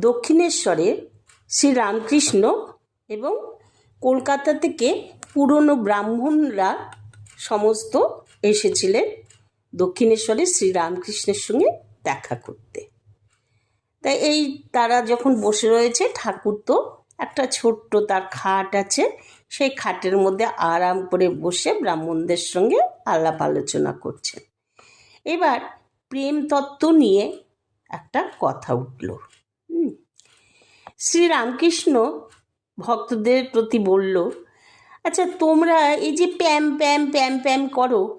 দক্ষিণেশ্বরে শ্রী রামকৃষ্ণ এবং কলকাতা থেকে পুরনো ব্রাহ্মণরা সমস্ত এসেছিলেন দক্ষিণেশ্বরে শ্রী রামকৃষ্ণের সঙ্গে দেখা করতে তাই এই তারা যখন বসে রয়েছে, ঠাকুর তো একটা ছোট্ট তার খাট আছে, সেই খাটের মধ্যে আরাম করে বসে ব্রাহ্মণদের সঙ্গে আলাপ আলোচনা করছেন এবার প্রেম তত্ত্ব নিয়ে একটা কথা উঠল। শ্রীরামকৃষ্ণ ভক্তদের প্রতি বলল আচ্ছা তোমরা এই যে প্যাম প্যাম প্যাম প্যাম করো,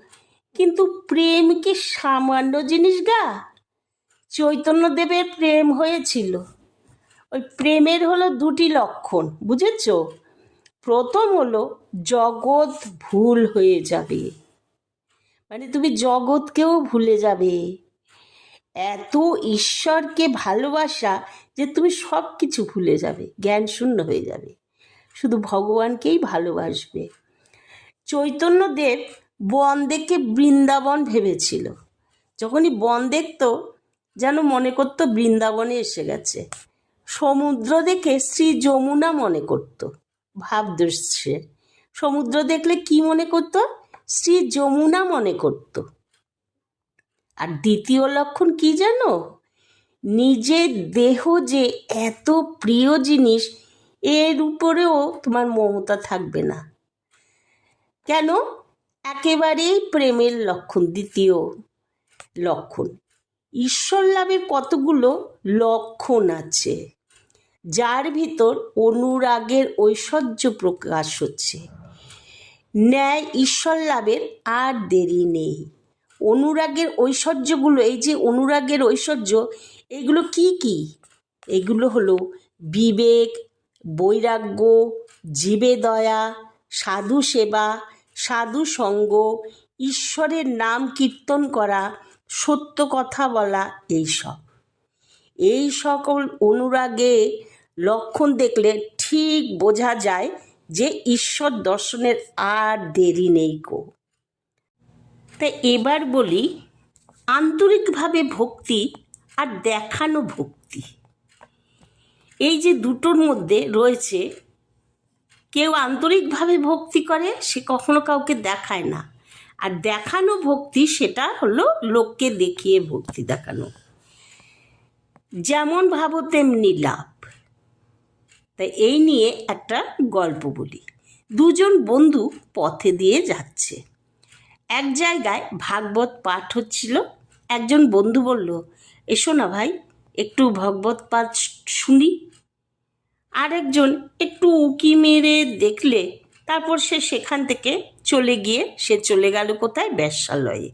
কিন্তু প্রেম কি সামান্য জিনিস গা? চৈতন্যদেবের প্রেম হয়েছিল। ওই প্রেমের হলো দুটি লক্ষণ, বুঝেছ? প্রথম হলো জগৎ ভুল হয়ে যাবে। মানে তুমি জগৎকেও ভুলে যাবে। এত ঈশ্বরকে ভালোবাসা যে তুমি সব কিছু ভুলে যাবে, জ্ঞান শূন্য হয়ে যাবে। শুধু ভগবানকেই ভালোবাসবে। চৈতন্যদেব বন দেখে বৃন্দাবন ভেবেছিল। যখনই বন দেখতো, যেন মনে করতো বৃন্দাবনে এসে গেছে। সমুদ্র দেখে শ্রী যমুনা মনে করত করতো। ভাবদৃশ্যে সমুদ্র দেখলে কি মনে করতো? শ্রী যমুনা মনে করতো। আর দ্বিতীয় লক্ষণ কি জানো? নিজের দেহ যে এত প্রিয় জিনিস, এর উপরেও তোমার মমতা থাকবে না। কেন? একেবারেই প্রেমের লক্ষণ, দ্বিতীয় লক্ষণ। ঈশ্বর লাভের কতগুলো লক্ষণ আছে, যার ভিতর অনুরাগের ঐশ্বর্য প্রকাশ হচ্ছে। ন্যায়, ঈশ্বর লাভের আর দেরি নেই। অনুরাগের ঐশ্বর্যগুলো, এই যে অনুরাগের ঐশ্বর্য, এগুলো কি কি? এগুলো হলো বিবেক, বৈরাগ্য, জীবে দয়া, সাধু সেবা, সাধু সঙ্গ, ঈশ্বরের নাম কীর্তন করা, সত্য কথা বলা এইসব এই সকল অনুরাগে লক্ষণ দেখলে ঠিক বোঝা যায় যে ঈশ্বর দর্শনের আর দেরি নেই গো। তাই এবার বলি আন্তরিকভাবে ভক্তি আর দেখানো ভক্তি। এই যে দুটোর মধ্যে রয়েছে, কেউ আন্তরিকভাবে ভক্তি করে, সে কখনো কাউকে দেখায় না। আর দেখানো ভক্তি, সেটা হলো লোককে দেখিয়ে ভক্তি দেখানো। যেমন ভাবো তেমনি লাভ। তাই এই নিয়ে একটা গল্প বলি। দুজন বন্ধু পথে দিয়ে যাচ্ছে। এক জায়গায় ভাগবত পাঠ হচ্ছিল। একজন বন্ধু বলল, এসো না ভাই, একটু ভগবত পাঠ শুনি। আরেকজন, একটু উকি মেরে দেখলে। তারপর সে সেখান থেকে চলে গিয়ে, সে চলে গেল কোথায়? বেশ্যালয়ে।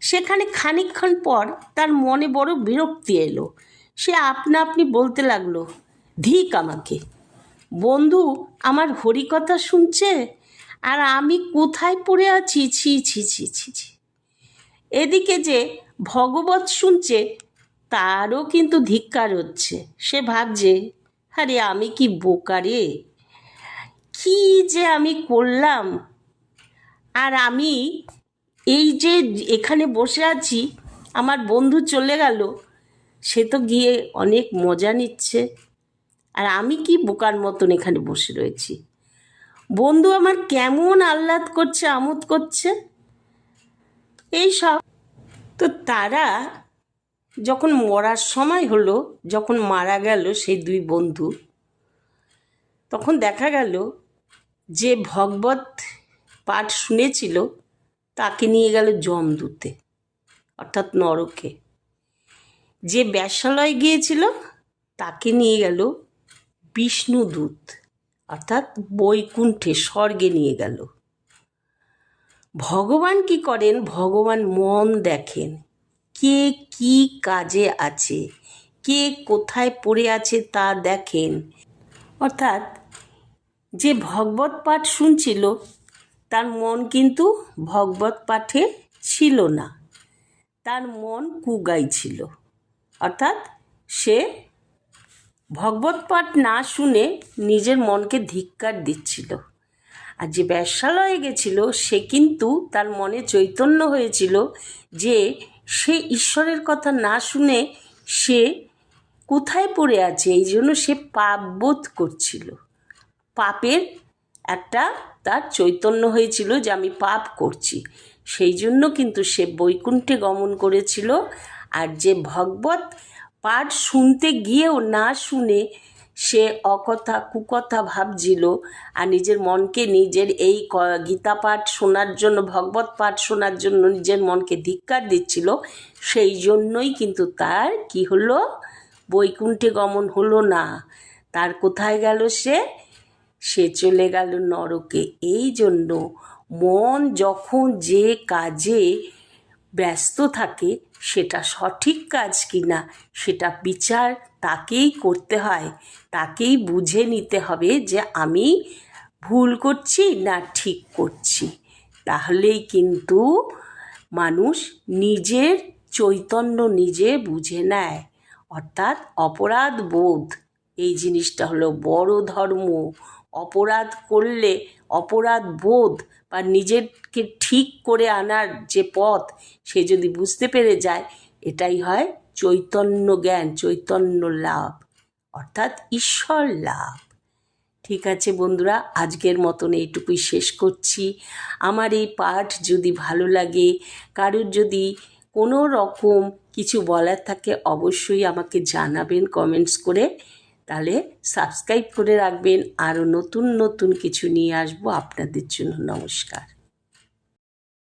সেখানে খানিকক্ষণ পর তার মনে বড় বিরক্তি এলো। সে আপনা আপনি বলতে লাগল, ধিক আমাকে। বন্ধু, আমার হরিকথা শুনছে? আর আমি কোথায় পড়ে আছি? ছি ছি ছি ছি ছি। এদিকে যে ভগবত শুনছে, তারও কিন্তু ধিক্কার হচ্ছে। সে ভাবছে, আরে আমি কি বোকারে কি যে আমি করলাম? আর আমি এই যে এখানে বসে আছি, আমার বন্ধু চলে গেল। সে তো গিয়ে অনেক মজা নিচ্ছে। আর আমি কি বোকার মতন এখানে বসে রয়েছি? বন্ধু আমার কেমন আহ্লাদ করছে, আমোদ করছে? এই সব। তো তারা যখন মরার সময় হলো, যখন মারা গেল সেই দুই বন্ধু, তখন দেখা গেল যে ভগবত পাঠ শুনেছিল, তাকে নিয়ে গেল জমদূতে অর্থাৎ নরকে। যে ব্যাসালয় গিয়েছিল, তাকে নিয়ে গেল বিষ্ণুদূত। অর্থাৎ বৈকুণ্ঠে স্বর্গে নিয়ে গেল। ভগবান কি করেন? ভগবান মন দেখেন। কে কি কাজে আছে? কে কোথায় পড়ে আছে তা দেখেন। অর্থাৎ যে ভগবত পাঠ শুনছিল, তার মন কিন্তু ভগবত পাঠে ছিল না। তার মন কুগাই ছিল অর্থাৎ সে ভগবত পাঠ না শুনে নিজের মনকে ধিক্কার দিচ্ছিল। আর যে ব্যবসালয়ে গেছিল, সে কিন্তু তার মনে চৈতন্য হয়েছিল যে সে ঈশ্বরের কথা না শুনে সে কোথায় পড়ে আছে, এই জন্য সে পাপ বোধ করছিল। পাপের একটা তার চৈতন্য হয়েছিল যে আমি পাপ করছি। সেই জন্য কিন্তু সে বৈকুণ্ঠে গমন করেছিল। আর যে ভগবত পাঠ শুনতে গিয়েও না শুনে সে অকথা কুকথা ভাবছিল আর নিজের মনকে নিজের এই গীতা পাঠ শোনার জন্য, ভগবত পাঠ শোনার জন্য নিজের মনকে ধিক্কার দিচ্ছিল। সেই জন্যই কিন্তু তার কি হলো? বৈকুণ্ঠে গমন হলো না। তার কোথায় গেল সে? সে চলে গেল নরকে। এই জন্য মন যখন যে কাজে ব্যস্ত থাকে, সেটা সঠিক কাজ কি না সেটা বিচার তাকেই করতে হয়। তাকেই বুঝে নিতে হবে যে আমি ভুল করছি না ঠিক করছি। তাহলেই কিন্তু মানুষ নিজের চৈতন্য নিজে বুঝে নেয়। অর্থাৎ অপরাধ বোধ এই জিনিসটা হলো বড় ধর্ম। অপরাধ করলে অপরাধ বোধ বা নিজেকে ঠিক করে আনার যে পথ, সে যদি বুঝতে পেরে যায়, এটাই হয় চৈতন্য জ্ঞান, চৈতন্য লাভ। অর্থাৎ ঈশ্বর লাভ। ঠিক আছে বন্ধুরা, আজকের মতন এইটুকুই শেষ করছি। আমার এই পাঠ যদি ভালো লাগে, কারোর যদি কোনো রকম কিছু বলার থাকে, অবশ্যই আমাকে জানাবেন কমেন্টস করে। তাহলে সাবস্ক্রাইব করে রাখবেন। আরও নতুন নতুন কিছু নিয়ে আসব আপনাদের জন্য। নমস্কার।